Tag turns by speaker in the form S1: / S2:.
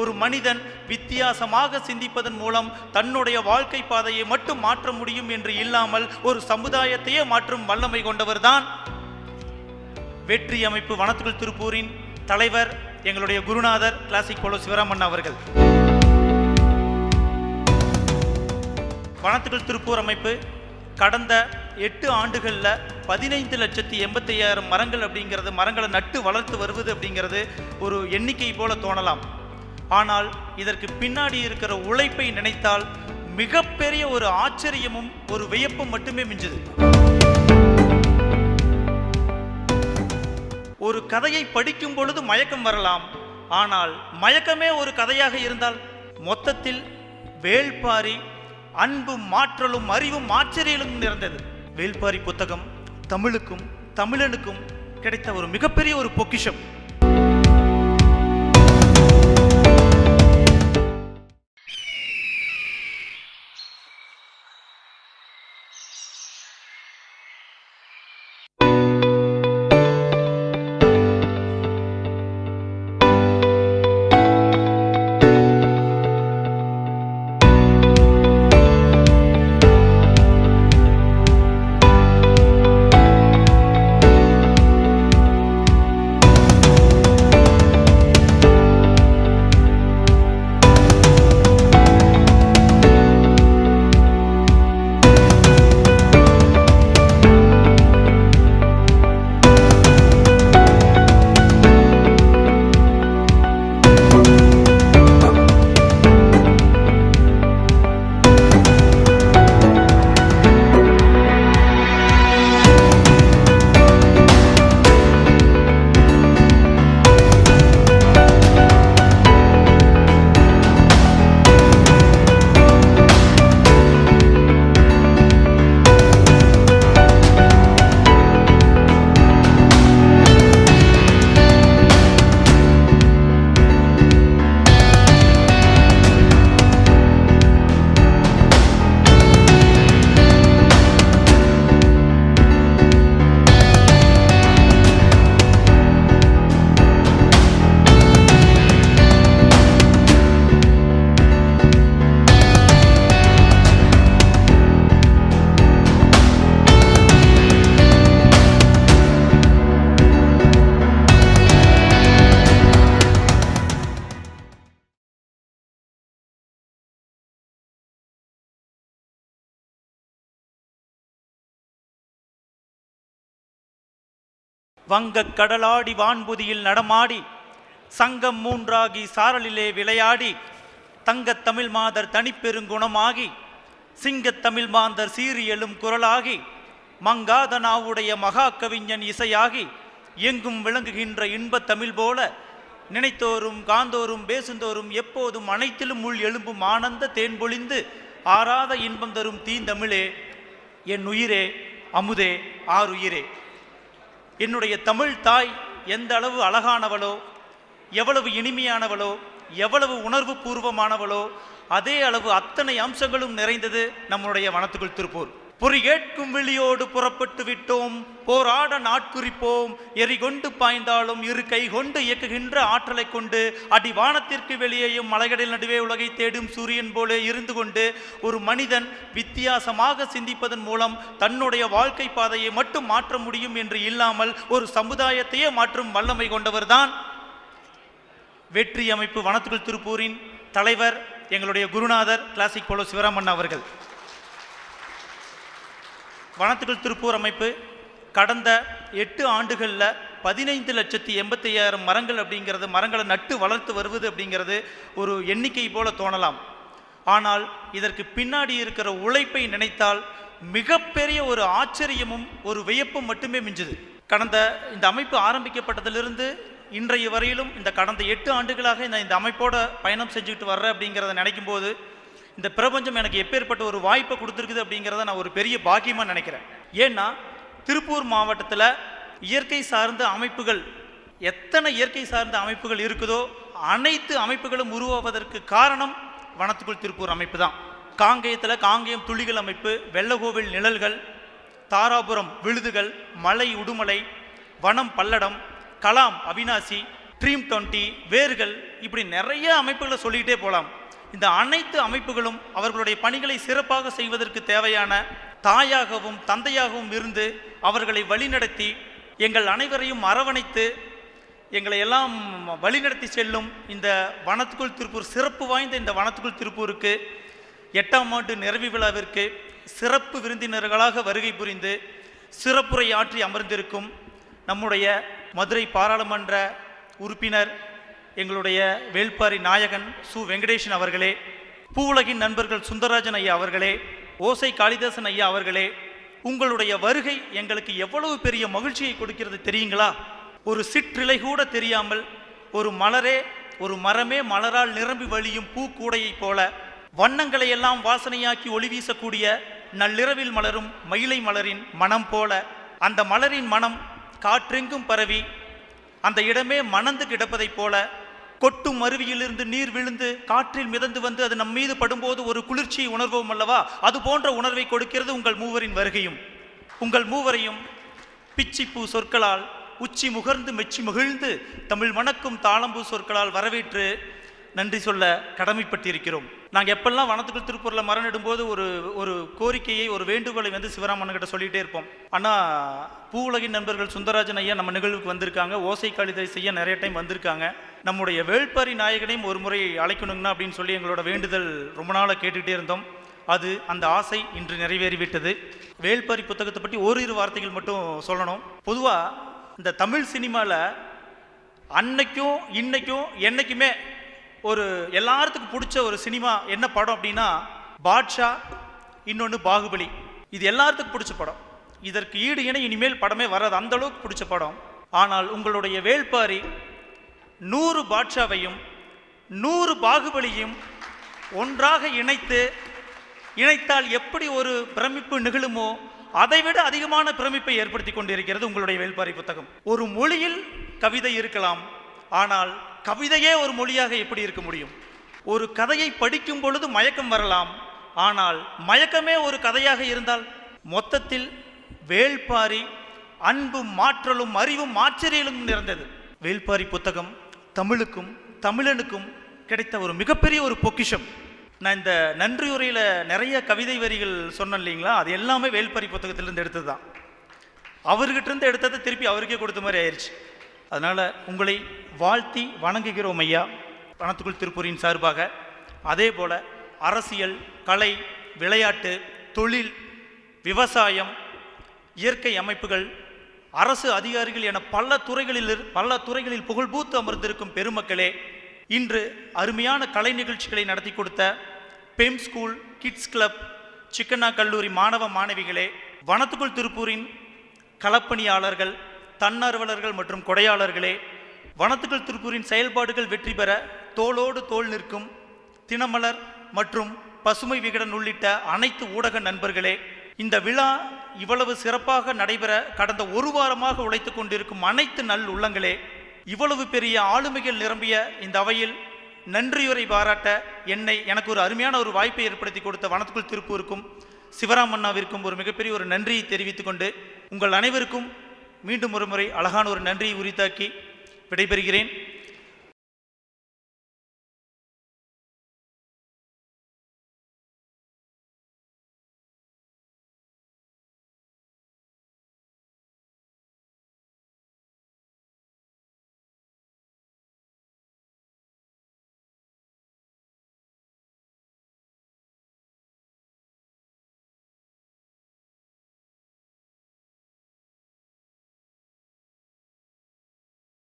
S1: ஒரு மனிதன் வித்தியாசமாக சிந்திப்பதன் மூலம் தன்னுடைய வாழ்க்கை பாதையை மட்டும் மாற்ற முடியும் என்று இல்லாமல் ஒரு சமுதாயத்தையே மாற்றும் வல்லமை கொண்டவர்தான். வெற்றி அமைப்பு வனத்துக்குள் திருப்பூரின் தலைவர் எங்களுடைய குருநாதர் கிளாசிக் போலோ சிவராமன் அவர்கள். வனத்துக்குள் திருப்பூர் அமைப்பு கடந்த எட்டு ஆண்டுகளில் பதினைந்து லட்சத்தி எண்பத்தி ஐயாயிரம் மரங்கள் அப்படிங்கிறது மரங்களை நட்டு வளர்த்து வருவது அப்படிங்கிறது ஒரு எண்ணிக்கை போல தோணலாம். ஆனால் இதற்கு பின்னாடி இருக்கிற உழைப்பை நினைத்தால் மிகப்பெரிய ஒரு ஆச்சரியமும் ஒரு வியப்பும் மட்டுமே மிஞ்சுது. ஒரு கதையை படிக்கும் பொழுது மயக்கம் வரலாம். ஆனால் மயக்கமே ஒரு கதையாக இருந்தால் மொத்தத்தில் வேள்பாரி அன்பும் மாற்றலும் அறிவும் ஆச்சரியலும் நிறைந்தது. வேள்பாரி புத்தகம் தமிழுக்கும் தமிழனுக்கும் கிடைத்த ஒரு மிகப்பெரிய ஒரு பொக்கிஷம். வங்கக் கடலாடி வான்புதியில் நடமாடி சங்கம் மூன்றாகி சாரலிலே விளையாடி தங்கத் தமிழ் மாதர் தனிப்பெருங்குணமாகி சிங்கத் தமிழ் மாந்தர் சீரியலும் குரலாகி மங்காத நாவுடைய மகா கவிஞன் இசையாகி எங்கும் விளங்குகின்ற இன்பத் தமிழ் போல நினைத்தோறும் காந்தோறும் பேசுந்தோறும் எப்போதும் அனைத்திலும் உள் எழும்பும் ஆனந்த தேன் பொழிந்து ஆறாத இன்பம் தரும் தீந்தமிழே என் உயிரே அமுதே ஆறுயிரே. என்னுடைய தமிழ் தாய் எந்த அளவு அழகானவளோ எவ்வளவு இனிமையானவளோ எவ்வளவு உணர்வு பூர்வமானவளோ அதே அளவு அத்தனை அம்சங்களும் நிறைந்தது நம்முடைய வனத்துக்குள் திருப்பூர். பொறி கேட்கும் விழியோடு புறப்பட்டு விட்டோம். போராட நாட்குறிப்போம். எரிகொண்டு பாய்ந்தாலும் இரு கை கொண்டு இயக்குகின்ற ஆற்றலை கொண்டு அடி வானத்திற்கு வெளியேயும் மலைகடல் நடுவே உலகை தேடும் சூரியன் போல இருந்து கொண்டு ஒரு மனிதன் வித்தியாசமாக சிந்திப்பதன் மூலம் தன்னுடைய வாழ்க்கை பாதையை மட்டும் மாற்ற முடியும் என்று இல்லாமல் ஒரு சமுதாயத்தையே மாற்றும் வல்லமை கொண்டவர்தான் வெற்றி அமைப்பு வனத்துக்குள் திருப்பூரின் தலைவர் எங்களுடைய குருநாதர் கிளாசிக் போலோ சிவராமன் அவர்கள். வனத்துக்குள் திருப்பூர் அமைப்பு. கடந்த எட்டு ஆண்டுகளில் பதினைந்து லட்சத்தி எண்பத்தி ஐயாயிரம் மரங்கள் அப்படிங்கிறது மரங்களை நட்டு வளர்த்து வருவது அப்படிங்கிறது ஒரு எண்ணிக்கை போல தோணலாம். ஆனால் இதற்கு பின்னாடி இருக்கிற உழைப்பை நினைத்தால் மிகப்பெரிய ஒரு ஆச்சரியமும் ஒரு வியப்பும் மட்டுமே மிஞ்சுது. கடந்த இந்த அமைப்பு ஆரம்பிக்கப்பட்டதிலிருந்து இன்றைய வரையிலும் இந்த கடந்த எட்டு ஆண்டுகளாக இந்த இந்த அமைப்போட பயணம் செஞ்சுக்கிட்டு வர்றேன் அப்படிங்கிறத நினைக்கும் போது இந்த பிரபஞ்சம் எனக்கு எப்பேற்பட்ட ஒரு வாய்ப்பை கொடுத்துருக்குது அப்படிங்கிறத நான் ஒரு பெரிய பாக்கியமாக நினைக்கிறேன். ஏன்னா திருப்பூர் மாவட்டத்தில் இயற்கை சார்ந்த அமைப்புகள் எத்தனை இயற்கை சார்ந்த அமைப்புகள் இருக்குதோ அனைத்து அமைப்புகளும் உருவாவதற்கு காரணம் வனத்துக்குள் திருப்பூர் அமைப்பு தான். காங்கேயத்தில் காங்கேயம் துளிகள் அமைப்பு வெள்ளகோவில் நிழல்கள் தாராபுரம் விழுதுகள் மலை உடுமலை வனம் பல்லடம் கலாம் அவினாசி ட்ரீம் டுவெண்ட்டி வேர்கள் இப்படி நிறைய அமைப்புகளை சொல்லிக்கிட்டே போகலாம். இந்த அனைத்து அமைப்புகளும் அவர்களுடைய பணிகளை சிறப்பாக செய்வதற்கு தேவையான தாயாகவும் தந்தையாகவும் இருந்து அவர்களை வழிநடத்தி எங்கள் அனைவரையும் அரவணைத்து எங்களை எல்லாம் வழிநடத்தி செல்லும் இந்த வனத்துக்குள் திருப்பூர் சிறப்பு வாய்ந்த இந்த வனத்துக்குள் திருப்பூருக்கு எட்டாம் ஆண்டு நிறைவு விழாவிற்கு சிறப்பு விருந்தினர்களாக வருகை புரிந்து சிறப்புரை ஆற்றி அமர்ந்திருக்கும் நம்முடைய மதுரை பாராளுமன்ற உறுப்பினர் எங்களுடைய வேள்பாரி நாயகன் சு. வெங்கடேஷன் அவர்களே பூவுலகின் நண்பர்கள் சுந்தரராஜன் ஐயா அவர்களே ஓசை காளிதாசன் ஐயா அவர்களே உங்களுடைய வருகை எங்களுக்கு எவ்வளவு பெரிய மகிழ்ச்சியை கொடுக்கிறது தெரியுங்களா? ஒரு சிற்றிலை கூட தெரியாமல் ஒரு மலரே ஒரு மரமே மலரால் நிரம்பி வழியும் பூக்கூடையைப் போல வண்ணங்களை எல்லாம் வாசனையாக்கி ஒளி வீசக்கூடிய நள்ளிரவில் மலரும் மயிலை மலரின் மனம் போல அந்த மலரின் மனம் காற்றெங்கும் பரவி அந்த இடமே மணந்து கிடப்பதைப் போல கொட்டும் அருவியிலிருந்து நீர் விழுந்து காற்றில் மிதந்து வந்து அது நம் மீது படும்போது ஒரு குளிர்ச்சியை உணர்வோம் அல்லவா? அது போன்ற உணர்வை கொடுக்கிறது உங்கள் மூவரின் வருகையும். உங்கள் மூவரையும் பிச்சிப்பூ சொற்களால் உச்சி முகர்ந்து மெச்சி மகிழ்ந்து தமிழ் மணக்கும் தாளம்பூ சொற்களால் வரவேற்று நன்றி சொல்ல கடமைப்பட்டிருக்கிறோம். நாங்கள் எப்பெல்லாம் வனத்துக்குள் திருப்பூரில் மரம் நடும்போது ஒரு ஒரு கோரிக்கையை ஒரு வேண்டுகோளை வந்து சிவராமன் கிட்ட சொல்லிகிட்டே இருப்போம். ஆனால் பூவுலகின் நண்பர்கள் சுந்தரராஜன் ஐயா நம்ம நிகழ்வுக்கு வந்திருக்காங்க. ஓசை கழிதை செய்ய நிறைய டைம் வந்திருக்காங்க. நம்முடைய வேள்பாரி நாயகனையும் ஒரு முறை அழைக்கணுங்கண்ணா அப்படின்னு சொல்லி எங்களோட வேண்டுதல் ரொம்ப நாளாக கேட்டுக்கிட்டே இருந்தோம். அது அந்த ஆசை இன்று நிறைவேறிவிட்டது. வேள்பாரி புத்தகத்தை பற்றி ஓரிரு வார்த்தைகள் மட்டும் சொல்லணும். பொதுவாக இந்த தமிழ் சினிமாவில் அன்னைக்கும் இன்னைக்கும் என்னைக்குமே ஒரு எல்லாத்துக்கும் பிடிச்ச ஒரு சினிமா என்ன படம் அப்படின்னா பாட்ஷா இன்னொன்று பாகுபலி. இது எல்லாத்துக்கும் பிடிச்ச படம். இதற்கு ஈடு இணை இனிமேல் படமே வராது. அந்த அளவுக்கு பிடிச்ச படம். ஆனால் உங்களுடைய வேள்பாரி நூறு பாட்ஷாவையும் நூறு பாகுபலியும் ஒன்றாக இணைத்து இணைத்தால் எப்படி ஒரு பிரமிப்பு நிகழுமோ அதைவிட அதிகமான பிரமிப்பை ஏற்படுத்தி கொண்டிருக்கிறது உங்களுடைய வேள்பாரி புத்தகம். ஒரு மொழியில் கவிதை இருக்கலாம் ஆனால் கவிதையே ஒரு மொழியாக எப்படி இருக்க முடியும்? ஒரு கதையை படிக்கும் பொழுது மயக்கம் வரலாம் ஆனால் மயக்கமே ஒரு கதையாக இருந்தால்? மொத்தத்தில் வேள்பாரி அன்பும் மாற்றலும் அறிவும் ஆச்சரியலும் நிறைந்தது. வேள்பாரி புத்தகம் தமிழுக்கும் தமிழனுக்கும் கிடைத்த ஒரு மிகப்பெரிய ஒரு பொக்கிஷம். நான் இந்த நன்றியுரையில் நிறைய கவிதை வரிகள் சொன்னேன் இல்லைங்களா? அது எல்லாமே வேல்பரி புத்தகத்திலிருந்து எடுத்தது தான். அவர்கிட்டருந்து எடுத்ததை திருப்பி அவருக்கே கொடுத்த மாதிரி ஆயிடுச்சு அதனால் உங்களை வாழ்த்தி வணங்குகிறோம் ஐயா. பணத்துக்குள் திருப்பூரின் சார்பாக. அதே போல் அரசியல் கலை விளையாட்டு தொழில் விவசாயம் இயற்கை அமைப்புகள் அரசு அதிகாரிகள் என பல துறைகளில் இரு- பல துறைகளில் புகழ்பூத்து அமர்ந்திருக்கும் பெருமக்களே இன்று அருமையான கலை நிகழ்ச்சிகளை நடத்தி கொடுத்த பெம் ஸ்கூல் கிட்ஸ் கிளப் சிக்கனா கல்லூரி மாணவ மாணவிகளே வனத்துக்குள் திருப்பூரின் களப்பணியாளர்கள் தன்னார்வலர்கள் மற்றும் கொடையாளர்களே வனத்துக்குள் திருப்பூரின் செயல்பாடுகள் வெற்றி பெற தோளோடு தோள் நிற்கும் தினமலர் மற்றும் பசுமை விகடன் உள்ளிட்ட அனைத்து ஊடக நண்பர்களே இந்த விழா இவ்வளவு சிறப்பாக நடைபெற கடந்த ஒரு வாரமாக உழைத்து கொண்டிருக்கும் அனைத்து நல் உள்ளங்களே இவ்வளவு பெரிய ஆளுமைகள் நிரம்பிய இந்த அவையில் நன்றியுரை பாராட்ட என்னை எனக்கு ஒரு அருமையான ஒரு வாய்ப்பை ஏற்படுத்தி கொடுத்த வனத்துக்குள் திருப்பூருக்கும் சிவராமண்ணாவிற்கும் ஒரு மிகப்பெரிய ஒரு நன்றியை தெரிவித்துக் கொண்டு உங்கள் அனைவருக்கும் மீண்டும் ஒரு முறை அழகான ஒரு நன்றியை உரித்தாக்கி விடைபெறுகிறேன்.